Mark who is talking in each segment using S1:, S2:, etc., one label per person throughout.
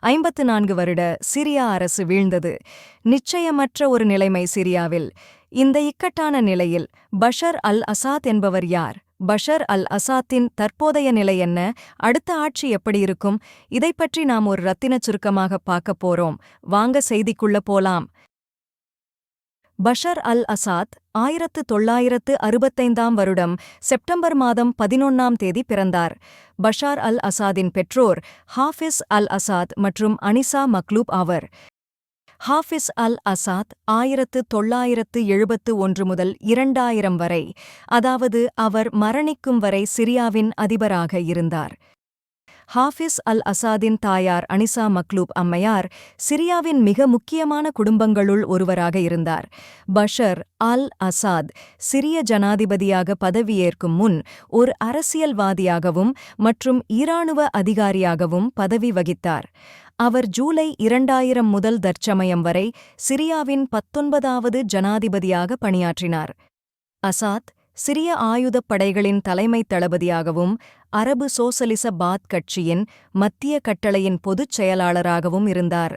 S1: ஐம்பத்து நான்கு வருட சிரியா அரசு வீழ்ந்தது. நிச்சயமற்ற ஒரு நிலைமை சிரியாவில். இந்த இக்கட்டான நிலையில் பஷர் அல் அசாத் என்பவர் யார்? பஷர் அல் அசாத்தின் தற்போதைய நிலை என்ன? அடுத்த ஆட்சி எப்படி இருக்கும்? இதைப் பற்றி நாம் ஒரு ரத்தினச் சுருக்கமாக பார்க்கப் போறோம். வாங்க செய்திக்குள்ள போலாம். பஷர் அல் அசாத் ஆயிரத்து தொள்ளாயிரத்து அறுபத்தைந்தாம் வருடம் செப்டம்பர் மாதம் பதினொன்னாம் தேதி பிறந்தார். பஷார் அல் அசாதின் பெற்றோர் ஹாஃபிஸ் அல் அசாத் மற்றும் அனிசா மக்லூப் ஆவர். ஹாஃபிஸ் அல் அசாத் ஆயிரத்து தொள்ளாயிரத்து எழுபத்து ஒன்று முதல் இரண்டாயிரம் வரை அதாவது அவர் மரணிக்கும் வரை சிரியாவின் அதிபராக இருந்தார். ஹாஃபிஸ் அல் அசாதின் தாயார் அனிசா மக்லூப் அம்மையார் சிரியாவின் மிக முக்கியமான குடும்பங்களுள் ஒருவராக இருந்தார். பஷர் அல் அசாத் சிரிய ஜனாதிபதியாக பதவியேற்கும் முன் ஒரு அரசியல்வாதியாகவும் மற்றும் ஈராணுவ அதிகாரியாகவும் பதவி வகித்தார். அவர் ஜூலை இரண்டாயிரம் முதல் தற்சமயம் வரை சிரியாவின் பத்தொன்பதாவது ஜனாதிபதியாக பணியாற்றினார். அசாத் சிரிய ஆயுதப் படைகளின் தலைமைத் தளபதியாகவும் அரபு சோசலிச பாத் கட்சியின் மத்திய கட்டளையின் பொதுச் செயலாளராகவும் இருந்தார்.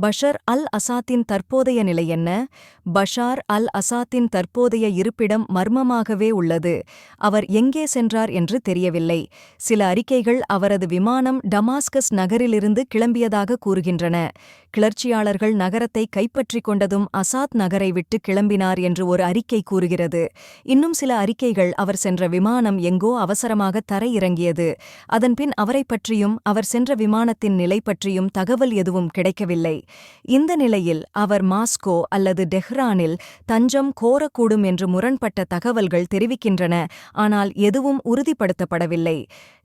S1: பஷர் அல் அசாத்தின் தற்போதைய நிலை என்ன? பஷார் அல் அசாத்தின் தற்போதைய இருப்பிடம் மர்மமாகவே உள்ளது. அவர் எங்கே சென்றார் என்று தெரியவில்லை. சில அறிக்கைகள் அவரது விமானம் டமாஸ்கஸ் நகரிலிருந்து கிளம்பியதாக கூறுகின்றன. கிளர்ச்சியாளர்கள் நகரத்தை கைப்பற்றிக் கொண்டதும் அசாத் நகரை விட்டு கிளம்பினார் என்று ஒரு அறிக்கை கூறுகிறது. இன்னும் சில அறிக்கைகள் அவர் சென்ற விமானம் எங்கோ அவசரமாக தரையிறங்கியது. அதன்பின் அவரைப் பற்றியும் அவர் சென்ற விமானத்தின் நிலை பற்றியும் தகவல் எதுவும் கிடைக்கவில்லை. இந்த நிலையில் அவர் மாஸ்கோ அல்லது டெஹ்ரானில் தஞ்சம் கோரக்கூடும் என்று முரண்பட்ட தகவல்கள் தெரிவிக்கின்றன ஆனால் எதுவும் உறுதிப்படுத்தப்படவில்லை.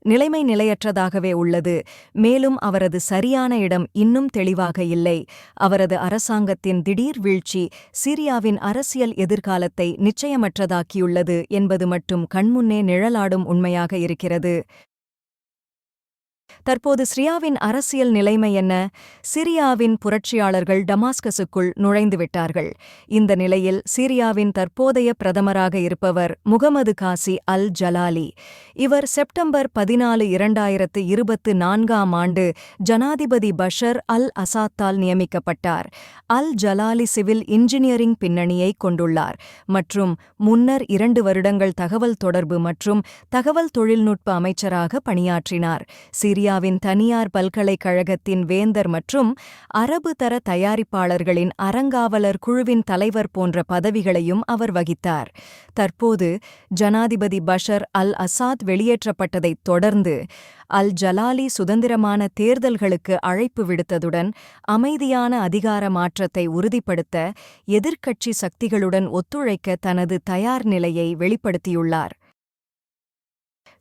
S1: நிலைமை நிலையற்றதாகவே உள்ளது. மேலும் அவரது சரியான இடம் இன்னும் தெளிவாக இல்லை. அவரது அரசாங்கத்தின் திடீர் வீழ்ச்சி சிரியாவின் அரசியல் எதிர்காலத்தை நிச்சயமற்றதாக்கியுள்ளது என்பது மட்டும் கண்முன்னே நிழலாடும் உண்மையாக இருக்கிறது. தற்போது சிரியாவின் அரசியல் நிலைமை என்ன? சிரியாவின் புரட்சியாளர்கள் டமாஸ்கஸுக்குள் நுழைந்துவிட்டார்கள் இந்த நிலையில் சிரியாவின் தற்போதைய பிரதமராக இருப்பவர் முகமது காசி அல் ஜலாலி இவர் செப்டம்பர் பதினாலு இரண்டாயிரத்து இருபத்து நான்காம் ஆண்டு ஜனாதிபதி பஷர் அல் அசாத்தால் நியமிக்கப்பட்டார். அல் ஜலாலி சிவில் இன்ஜினியரிங் பின்னணியை கொண்டுள்ளார் மற்றும் முன்னர் இரண்டு வருடங்கள் தகவல் தொடர்பு மற்றும் தகவல் தொழில்நுட்ப அமைச்சராக பணியாற்றினார். இந்தியாவின் தனியார் பல்கலைக்கழகத்தின் வேந்தர் மற்றும் அரபு தர தயாரிப்பாளர்களின் அறங்காவலர் குழுவின் தலைவர் போன்ற பதவிகளையும் அவர் வகித்தார். தற்போது ஜனாதிபதி பஷர் அல் அசாத் வெளியேற்றப்பட்டதைத் தொடர்ந்து அல் ஜலாலி சுதந்திரமான தேர்தல்களுக்கு அழைப்பு விடுத்ததுடன் அமைதியான அதிகார மாற்றத்தை உறுதிப்படுத்த எதிர்க்கட்சி சக்திகளுடன் ஒத்துழைக்க தனது தயார் நிலையை வெளிப்படுத்தியுள்ளார்.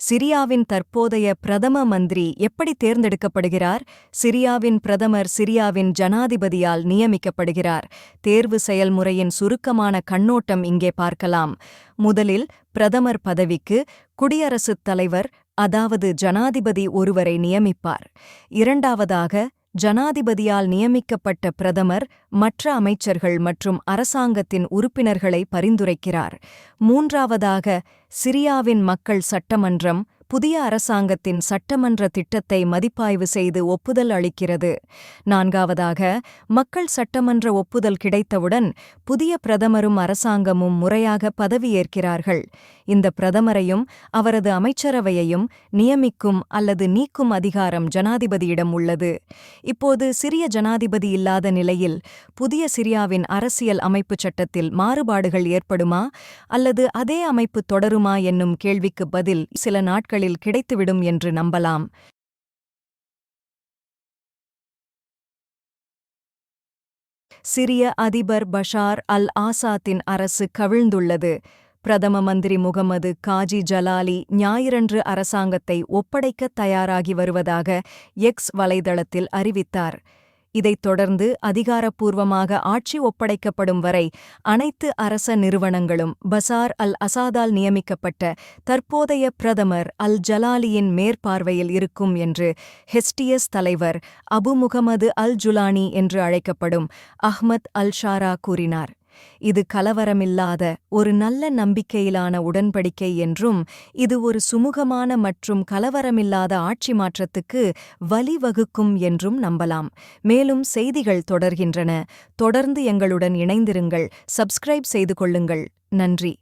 S1: சிரியாவின் தற்போதைய பிரதம மந்திரி எப்படி தேர்ந்தெடுக்கப்படுகிறார்? சிரியாவின் பிரதமர் சிரியாவின் ஜனாதிபதியால் நியமிக்கப்படுகிறார். தேர்வு செயல்முறையின் சுருக்கமான கண்ணோட்டம் இங்கே பார்க்கலாம். முதலில் பிரதமர் பதவிக்கு குடியரசுத் தலைவர் அதாவது ஜனாதிபதி ஒருவரை நியமிப்பார். இரண்டாவதாக ஜனாதிபதியால் நியமிக்கப்பட்ட பிரதமர் மற்ற அமைச்சர்கள் மற்றும் அரசாங்கத்தின் உறுப்பினர்களை பரிந்துரைக்கிறார். மூன்றாவதாக சிரியாவின் மக்கள் சட்டமன்றம் புதிய அரசாங்கத்தின் சட்டமன்ற திட்டத்தை மதிப்பாய்வு செய்து ஒப்புதல் அளிக்கிறது. நான்காவதாக மக்கள் சட்டமன்ற ஒப்புதல் கிடைத்தவுடன் புதிய பிரதமரும் அரசாங்கமும் முறையாக பதவியேற்கிறார்கள். இந்த பிரதமரையும் அவரது அமைச்சரவையையும் நியமிக்கும் அல்லது நீக்கும் அதிகாரம் ஜனாதிபதியிடம் உள்ளது. இப்போது சிரிய ஜனாதிபதி இல்லாத நிலையில் புதிய சிரியாவின் அரசியல் அமைப்புச் சட்டத்தில் மாறுபாடுகள் ஏற்படுமா அல்லது அதே அமைப்பு தொடருமா என்னும் கேள்விக்கு பதில் சில நாட்களில் கிடைத்துவிடும் என்று நம்பலாம். சிரிய அதிபர் பஷார் அல் ஆசாத்தின் அரசு கவிழ்ந்துள்ளது. பிரதம மந்திரி முகமது காஜி ஜலாலி ஞாயிறன்று அரசாங்கத்தை ஒப்படைக்கத் தயாராகி வருவதாக எக்ஸ் வலைதளத்தில் அறிவித்தார். இதைத் தொடர்ந்து அதிகாரப்பூர்வமாக ஆட்சி ஒப்படைக்கப்படும் வரை அனைத்து அரச நிறுவனங்களும் பசார் அல் அசாதால் நியமிக்கப்பட்ட தற்போதைய பிரதமர் அல் ஜலாலியின் மேற்பார்வையில் இருக்கும் என்று ஹெஸ்டியஸ் தலைவர் அபு முகமது அல் ஜுலானி என்று அழைக்கப்படும் அஹ்மத் அல் ஷாரா கூறினார். இது கலவரமில்லாத ஒரு நல்ல நம்பிக்கையிலான உடன்படிக்கை என்றும் இது ஒரு சுமூகமான மற்றும் கலவரமில்லாத ஆட்சி மாற்றத்துக்கு வழிவகுக்கும் என்றும் நம்பலாம். மேலும் செய்திகள் தொடர்கின்றன. தொடர்ந்து எங்களுடன் இணைந்திருங்கள். சப்ஸ்கிரைப் செய்து கொள்ளுங்கள். நன்றி.